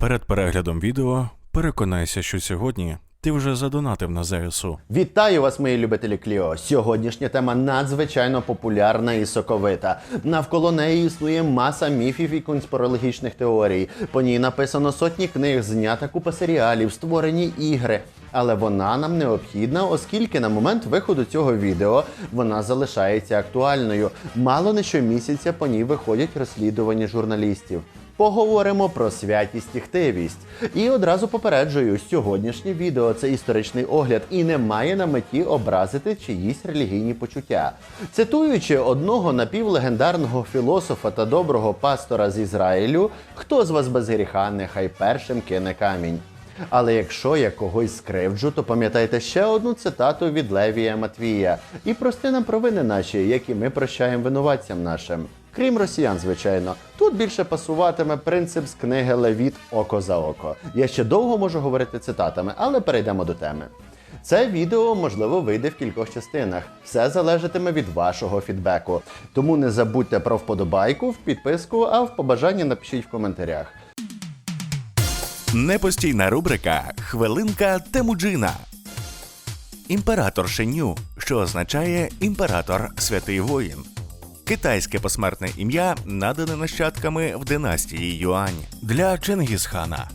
Перед переглядом відео переконайся, що сьогодні ти вже задонатив на ЗСУ. Вітаю вас, мої любителі Кліо. Сьогоднішня тема надзвичайно популярна і соковита. Навколо неї існує маса міфів і конспірологічних теорій. По ній написано сотні книг, знята купа серіалів, створені ігри. Але вона нам необхідна, оскільки на момент виходу цього відео вона залишається актуальною. Мало не щомісяця по ній виходять розслідування журналістів. Поговоримо про святість і хтивість. І одразу попереджую, сьогоднішнє відео це історичний огляд і не має на меті образити чиїсь релігійні почуття. Цитуючи одного напівлегендарного філософа та доброго пастора з Ізраїлю, хто з вас без гріха, нехай першим кине камінь. Але якщо я когось скривджу, то пам'ятайте ще одну цитату від Левія Матвія і прости нам провини наші, які ми прощаємо винуватцям нашим. Крім росіян, звичайно, тут більше пасуватиме принцип з книги Левіт Око за око. Я ще довго можу говорити цитатами, але перейдемо до теми. Це відео можливо вийде в кількох частинах. Все залежатиме від вашого фідбеку. Тому не забудьте про вподобайку, в підписку, а в побажання напишіть в коментарях. Непостійна рубрика Хвилинка Темуджина. Імператор Шеню, що означає імператор святий воїн. Китайське посмертне ім'я надане нащадками в династії Юань для Чингісхана.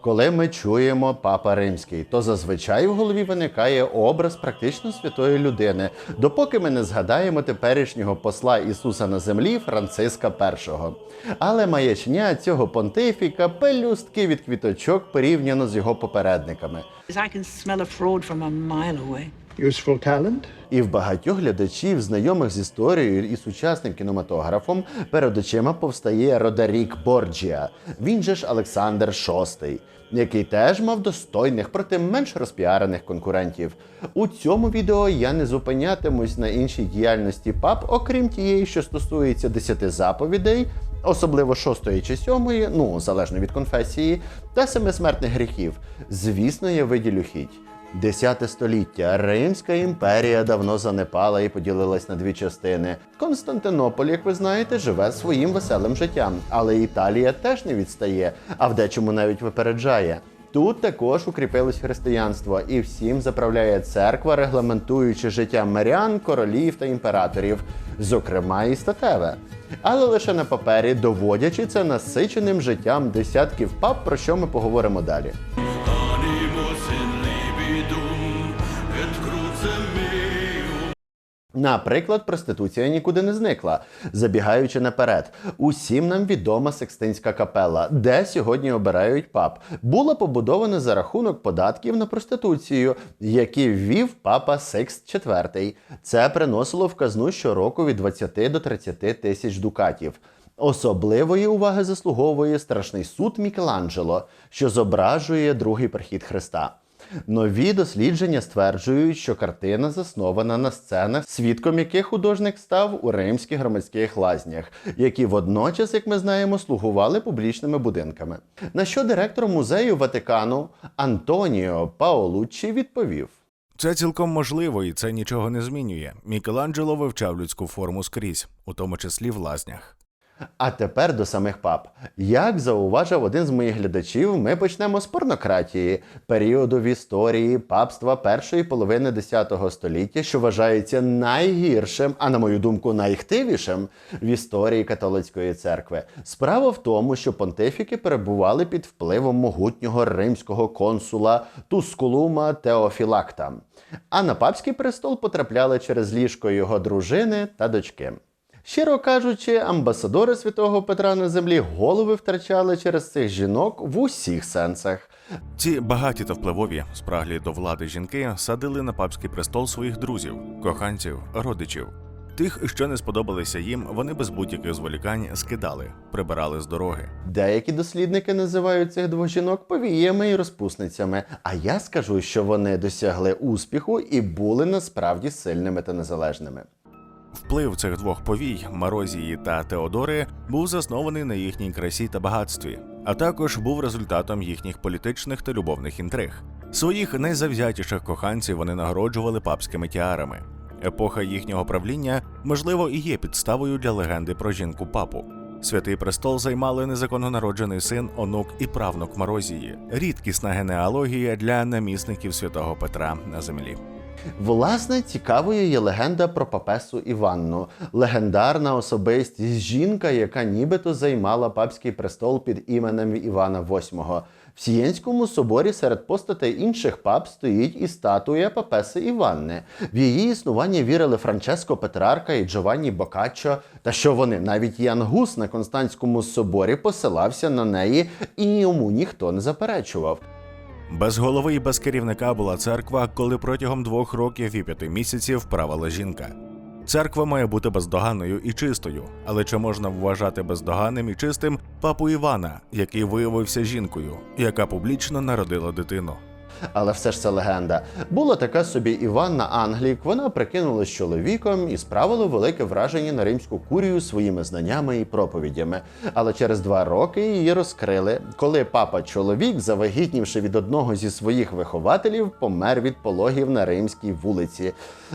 Коли ми чуємо Папа Римський, то зазвичай в голові виникає образ практично святої людини, допоки ми не згадаємо теперішнього посла Ісуса на землі Франциска І. Але маячня цього понтифіка пелюстки від квіточок порівняно з його попередниками. Useful talent? І в багатьох глядачів, знайомих з історією і сучасним кінематографом, перед очима повстає Родарік Борджіа, він же ж Олександр VI, який теж мав достойних, проте менш розпіарених конкурентів. У цьому відео я не зупинятимусь на іншій діяльності пап, окрім тієї, що стосується десяти заповідей. Особливо шостої чи сьомої, ну залежно від конфесії, та семи смертних гріхів. Звісно, я виділю хіть. Десяте століття Римська імперія давно занепала і поділилась на дві частини. Константинополь, як ви знаєте, живе своїм веселим життям, але Італія теж не відстає, а в дечому навіть випереджає. Тут також укріпилось християнство, і всім заправляє церква, регламентуючи життя мирян, королів та імператорів, зокрема і статеве. Але лише на папері, доводячи це насиченим життям десятків пап, про що ми поговоримо далі. Наприклад, проституція нікуди не зникла. Забігаючи наперед, усім нам відома Секстинська капела, де сьогодні обирають пап, була побудована за рахунок податків на проституцію, які ввів папа Секст IV. Це приносило в казну щороку від 20 до 30 тисяч дукатів. Особливої уваги заслуговує страшний суд Мікеланджело, що зображує другий прихід Христа. Нові дослідження стверджують, що картина заснована на сценах, свідком яких художник став у римських громадських лазнях, які водночас, як ми знаємо, слугували публічними будинками. На що директор музею Ватикану Антоніо Паолуччі відповів. Це цілком можливо, і це нічого не змінює. Мікеланджело вивчав людську форму скрізь, у тому числі в лазнях. А тепер до самих пап. Як зауважив один з моїх глядачів, ми почнемо з порнократії, періоду в історії папства першої половини X століття, що вважається найгіршим, а на мою думку, найхтивішим в історії католицької церкви. Справа в тому, що понтифіки перебували під впливом могутнього римського консула Тускулума Теофілакта, а на папський престол потрапляли через ліжко його дружини та дочки. Щиро кажучи, амбасадори святого Петра на землі голови втрачали через цих жінок в усіх сенсах. Ці багаті та впливові, спраглі до влади жінки, садили на папський престол своїх друзів, коханців, родичів. Тих, що не сподобалися їм, вони без будь-яких зволікань скидали, прибирали з дороги. Деякі дослідники називають цих двох жінок повіями і розпусницями. А я скажу, що вони досягли успіху і були насправді сильними та незалежними. Вплив цих двох повій Марозії та Теодори був заснований на їхній красі та багатстві, а також був результатом їхніх політичних та любовних інтриг. Своїх найзавзятіших коханців вони нагороджували папськими тіарами. Епоха їхнього правління, можливо, і є підставою для легенди про жінку папу. Святий престол займали незаконно народжений син, онук і правнук Морозії, рідкісна генеалогія для намісників святого Петра на землі. Власне, цікавою є легенда про папесу Іванну, легендарна особистість жінка, яка нібито займала папський престол під іменем Івана VIII. В Сієнському соборі серед постатей інших пап стоїть і статуя папеси Іванни. В її існування вірили Франческо Петрарка і Джованні Бокаччо. Та що вони навіть Ян Гус на Константському соборі посилався на неї, і йому ніхто не заперечував. Без голови і без керівника була церква, коли протягом двох років і п'яти місяців правила жінка. Церква має бути бездоганною і чистою, але чи можна вважати бездоганним і чистим папу Івана, який виявився жінкою, яка публічно народила дитину? Але все ж це легенда. Була така собі Іванна Англік. Вона прикинулась чоловіком і справила велике враження на римську курію своїми знаннями і проповідями. Але через два роки її розкрили, коли папа чоловік, завагітнівши від одного зі своїх вихователів, помер від пологів на римській вулиці.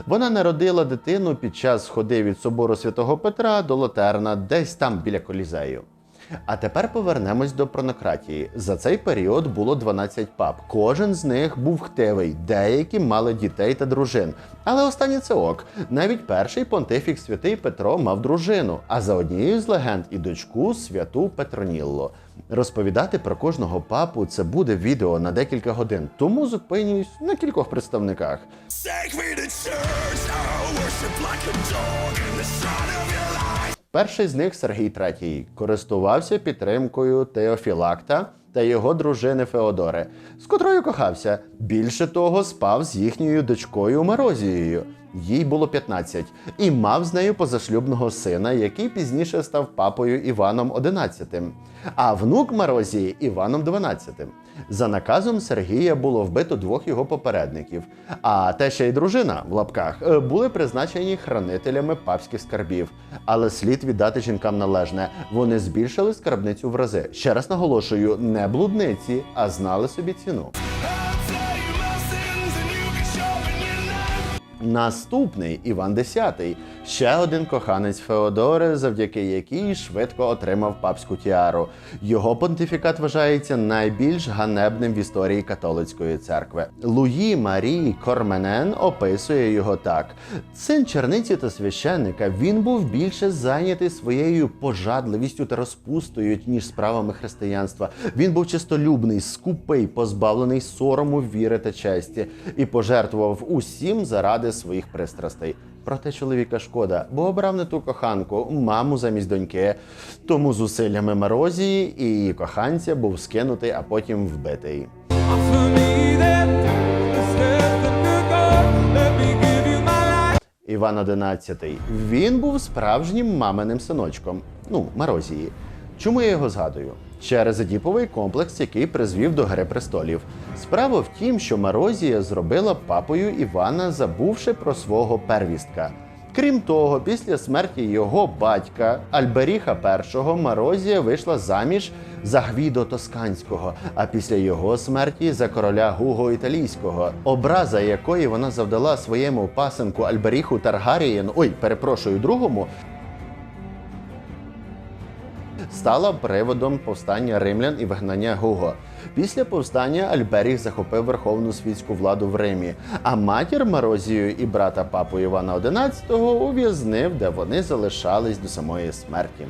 Вона народила дитину під час ходи від собору святого Петра до Лотерна, десь там біля колізею. А тепер повернемось до пронократії. За цей період було 12 пап. Кожен з них був хтивий, деякі мали дітей та дружин. Але останнє це ок. Навіть перший понтифік святий Петро мав дружину, а за однією з легенд і дочку святу Петронілло. Розповідати про кожного папу це буде відео на декілька годин, тому зупинюсь на кількох представниках. Sacred church, I worship like a dog in the sun of your life. Перший з них Сергій III користувався підтримкою Теофілакта та його дружини Феодори, з котрою кохався. Більше того, спав з їхньою дочкою Марозією. Їй було 15, і мав з нею позашлюбного сина, який пізніше став папою Іваном XI, а внук Марозії Іваном XII. За наказом Сергія було вбито двох його попередників, а теща і дружина в лапках е, були призначені хранителями папських скарбів. Але слід віддати жінкам належне. Вони збільшили скарбницю в рази. Ще раз наголошую, не блудниці, а знали собі ціну. Наступний Іван X, ще один коханець Феодори, завдяки якій швидко отримав папську тіару. Його понтифікат вважається найбільш ганебним в історії католицької церкви. Луї Марії Корменен описує його так: син черниці та священника. Він був більше зайнятий своєю пожадливістю та розпустою, ніж справами християнства. Він був чистолюбний, скупий, позбавлений сорому, віри та честі, і пожертвував усім заради своїх пристрастей. Проте чоловіка шкода, бо обрав не ту коханку, маму замість доньки. Тому зусиллями морозії і її коханця був скинутий, а потім вбитий. Іван XI. Він був справжнім маминим синочком. Ну, Марозії. Чому я його згадую? Через Едіповий комплекс, який призвів до Гри престолів. Справа в тім, що Марозія зробила папою Івана, забувши про свого первістка. Крім того, після смерті його батька Альберіха І Марозія вийшла заміж за Гвідо Тосканського, а після його смерті за короля Гуго Італійського, образа якої вона завдала своєму пасенку Альберіху Таргарієн, ой, перепрошую, другому, стала приводом повстання римлян і вигнання Гуго. Після повстання Альберіх захопив верховну світську владу в Римі, а матір Марозію і брата папу Івана XI ув'язнив, де вони залишались до самої смерті.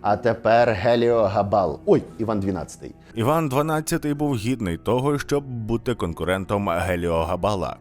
А тепер Геліо Габал. Ой, Іван XII. Іван XII був гідний того, щоб бути конкурентом Геліо Габала.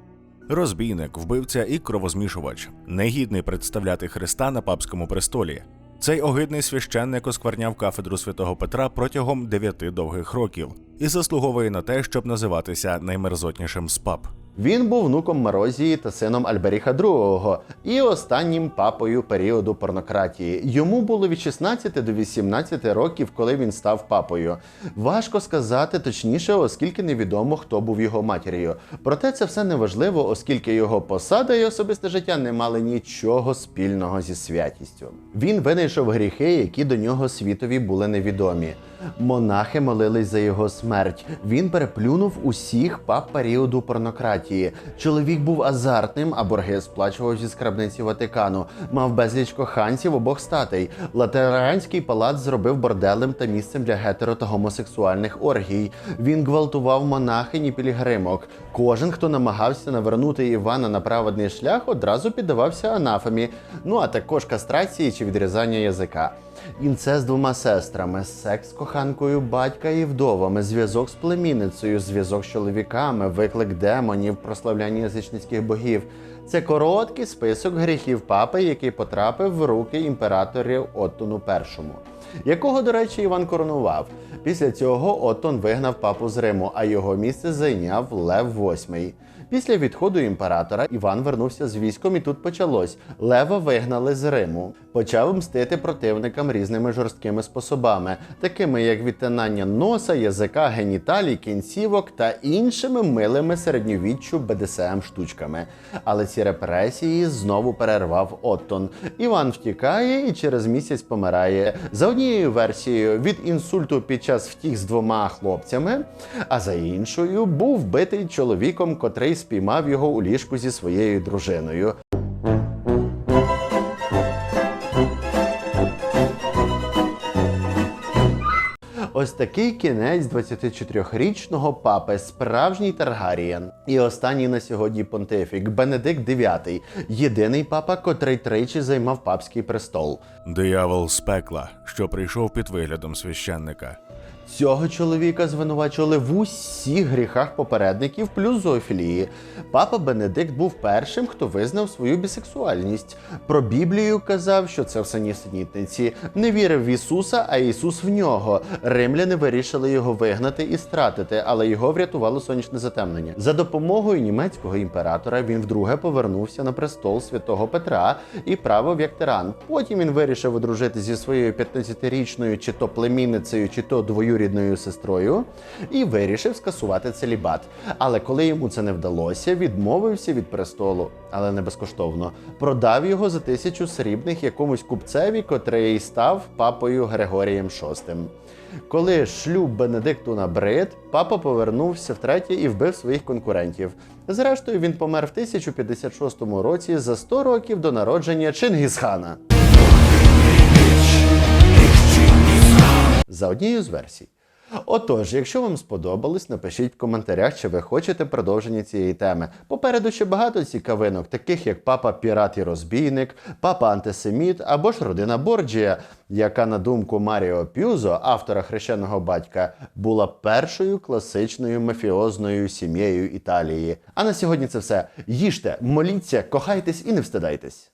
Розбійник, вбивця і кровозмішувач, негідний представляти Христа на папському престолі. Цей огидний священник оскверняв кафедру святого Петра протягом дев'яти довгих років і заслуговує на те, щоб називатися наймерзотнішим з пап. Він був внуком Марозії та сином Альберіха II і останнім папою періоду порнократії. Йому було від 16 до 18 років, коли він став папою. Важко сказати точніше, оскільки невідомо, хто був його матір'ю. Проте це все неважливо, оскільки його посада і особисте життя не мали нічого спільного зі святістю. Він винайшов гріхи, які до нього світові були невідомі. Монахи молились за його смерть. Він переплюнув усіх пап періоду порнократії. Чоловік був азартним, а борги сплачував зі скрабниці Ватикану. Мав безліч коханців обох статей. Латеранський палац зробив борделем та місцем для гетеро та гомосексуальних оргій. Він гвалтував монахинь і пілігримок. Кожен, хто намагався навернути Івана на праведний шлях, одразу піддавався анафемі. Ну а також кастрації чи відрізання язика. Інцест з двома сестрами, секс з коханкою батька і вдовами, зв'язок з племінницею, зв'язок з чоловіками, виклик демонів, прославляння язичницьких богів. Це короткий список гріхів папи, який потрапив в руки імператорів Оттону І, якого, до речі, Іван коронував. Після цього Оттон вигнав папу з Риму, а його місце зайняв Лев VIII. Після відходу імператора Іван вернувся з військом, і тут почалось. Лева вигнали з Риму. Почав мстити противникам різними жорсткими способами, такими як відтинання носа, язика, геніталій, кінцівок та іншими милими середньовіччю БДСМ штучками. Але ці репресії знову перервав Оттон. Іван втікає і через місяць помирає. За однією версією від інсульту під час втік з двома хлопцями, а за іншою був битий чоловіком, котрий спіймав його у ліжку зі своєю дружиною. Ось такий кінець 24-річного папи, справжній Таргарієн. І останній на сьогодні понтифік Бенедикт IX, єдиний папа, котрий тричі займав папський престол. Диявол з пекла, що прийшов під виглядом священника. Цього чоловіка звинувачували в усіх гріхах попередників плюс зоофілії. Папа Бенедикт був першим, хто визнав свою бісексуальність. Про Біблію казав, що це все нісенітниці. Не вірив в Ісуса, а Ісус в нього. Римляни вирішили його вигнати і стратити, але його врятувало сонячне затемнення. За допомогою німецького імператора він вдруге повернувся на престол святого Петра і правив як тиран. Потім він вирішив одружити зі своєю 15-річною чи то племінницею, чи то двоюрідною сестрою, і вирішив скасувати целібат. Але коли йому це не вдалося, відмовився від престолу, але не безкоштовно. Продав його за тисячу срібних якомусь купцеві, котрий став папою Григорієм VI. Коли шлюб Бенедикту набрид, папа повернувся втретє і вбив своїх конкурентів. Зрештою, він помер в 1056 році за 100 років до народження Чингісхана. За однією з версій. Отож, якщо вам сподобалось, напишіть в коментарях, чи ви хочете продовження цієї теми. Попереду ще багато цікавинок, таких як папа пірат і розбійник, папа антисеміт або ж родина Борджія, яка, на думку Маріо Пюзо, автора хрещеного батька, була першою класичною мафіозною сім'єю Італії. А на сьогодні це все. Їжте, моліться, кохайтесь і не встидайтесь.